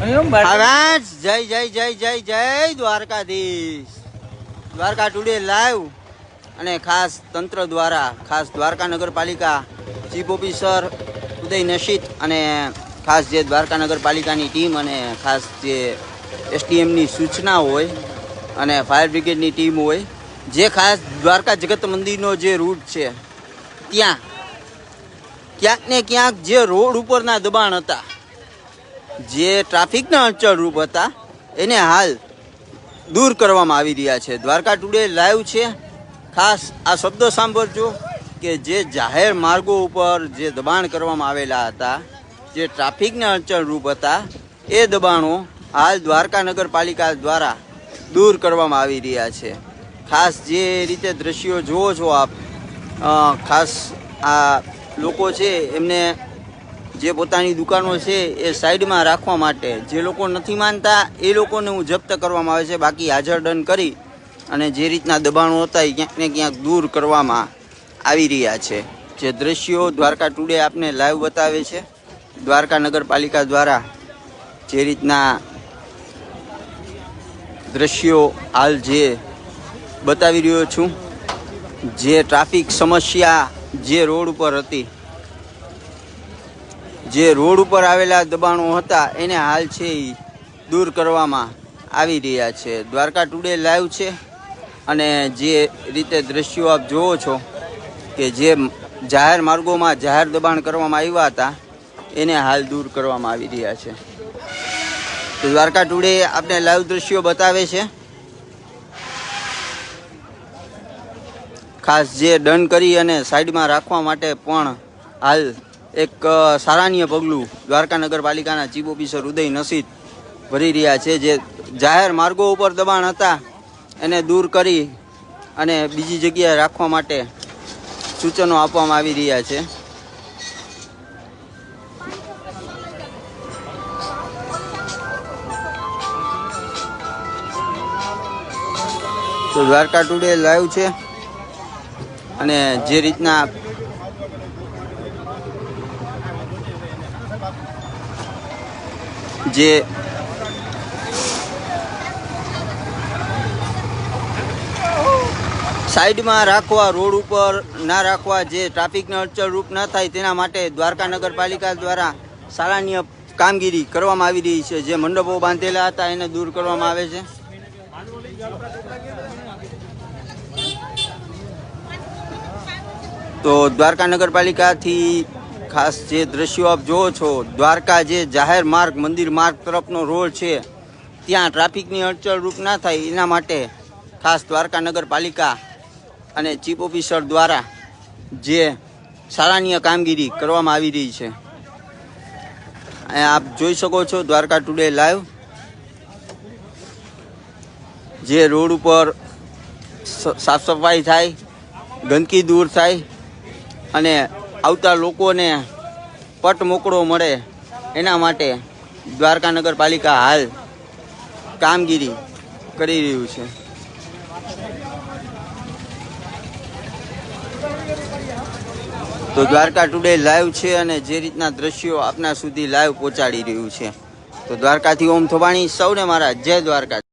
જય જય જય જય જય દ્વારકાધીશ. Dwarka today live. અને ખાસ તંત્ર દ્વારા, ખાસ દ્વારકા નગરપાલિકા ચીફ ઓફિસર ઉદય નશીત અને ખાસ જે દ્વારકા નગરપાલિકાની ટીમ અને ખાસ જે એસડીએમની સૂચના હોય અને ફાયર બ્રિગેડની ટીમ હોય, જે ખાસ દ્વારકા જગત મંદિરનો જે રૂટ છે, ત્યાં ક્યાંક ને ક્યાંક જે રોડ ઉપરના દબાણ હતા જે ટ્રાફિકના અડચણ રૂપ હતા, એને હાલ દૂર કરવામાં આવી રહ્યા છે. દ્વારકા ટુડે લાઈવ છે. ખાસ આ શબ્દો સાંભળજો કે જે જાહેર માર્ગો ઉપર જે દબાણ કરવામાં આવેલા હતા, જે ટ્રાફિકના અડચણ રૂપ હતા, એ દબાણો હાલ દ્વારકા નગરપાલિકા દ્વારા દૂર કરવામાં આવી રહ્યા છે. ખાસ જે રીતે દ્રશ્યો જુઓ છો આપ ખાસ આ લોકો છે એમને જે પોતાની દુકાનો છે એ સાઈડમાં રાખવા માટે. જે લોકો નથી માનતા, એ લોકોને હું જપ્ત કરવામાં આવે છે. બાકી હાજર દંડ કરી અને જે રીતના દબાણો હતા એ ક્યાંક ને ક્યાંક દૂર કરવામાં આવી રહ્યા છે. જે દ્રશ્યો દ્વારકા ટુડે આપને લાઈવ બતાવે છે. દ્વારકા નગરપાલિકા દ્વારા જે રીતના દ્રશ્યો હાલ જે બતાવી રહ્યો છું, જે ટ્રાફિક સમસ્યા જે રોડ ઉપર હતી જે રોડ ઉપર આવેલા દબાણો હતા, એને હાલ છે એ દૂર કરવામાં આવી રહ્યા છે. દ્વારકા ટુડે લાઈવ છે અને જે રીતે દ્રશ્યો આપ જુઓ છો કે જે જાહેર માર્ગોમાં જાહેર દબાણ કરવામાં આવ્યા હતા, એને હાલ દૂર કરવામાં આવી રહ્યા છે. તો દ્વારકા ટુડે આપને લાઈવ દ્રશ્યો બતાવે છે. ખાસ જે ડન કરી અને સાઈડમાં રાખવા માટે પણ હાલ એક અ, સરાહનીય પગલું દ્વારકા નગરપાલિકાના ચીફ ઓફિસર ઉદય નસીદ ભરી રહ્યા છે જે જાહેર માર્ગો ઉપર દબાણ હતા એને દૂર કરી અને બીજી જગ્યાએ રાખવા માટે સૂચનો આપવામાં આવી રહ્યા છે. તો દ્વારકા ટુડે લાઈવ છે અને જે રીતના જે સાઈડમાં રાખવા, રોડ ઉપર ના રાખવા, જે ટ્રાફિકને અડચણ રૂપ ન થાય તેના માટે દ્વારકા નગરપાલિકા દ્વારા સારાનીય કામગીરી કરવામાં આવી રહી છે. જે મંડપો બાંધેલા હતા, એને દૂર કરવામાં આવે છે. તો દ્વારકા નગરપાલિકાથી ખાસ જે દ્રશ્યો આપ જુઓ છો, દ્વારકા જે જાહેર માર્ગ, મંદિર માર્ગ તરફનો રોડ છે, ત્યાં ટ્રાફિકની અડચણરૂપ ના થાય એના માટે ખાસ દ્વારકા નગરપાલિકા અને ચીફ ઓફિસર દ્વારા જે સરાહનીય કામગીરી કરવામાં આવી રહી છે. આપ જોઈ શકો છો દ્વારકા ટુડે લાઈવ. જે રોડ ઉપર સાફ સફાઈ થાય, ગંદકી દૂર થાય અને આવતા લોકોને પટ મોકળો મળે એના માટે દ્વારકા નગરપાલિકા હાલ કામગીરી કરી રહ્યું છે. તો દ્વારકા ટુડે લાઈવ છે અને જે રીતના દ્રશ્યો આપના સુધી લાઈવ પહોંચાડી રહ્યું છે. તો દ્વારકાથી ઓમ થોબાણી સૌને મારા જય દ્વારકા.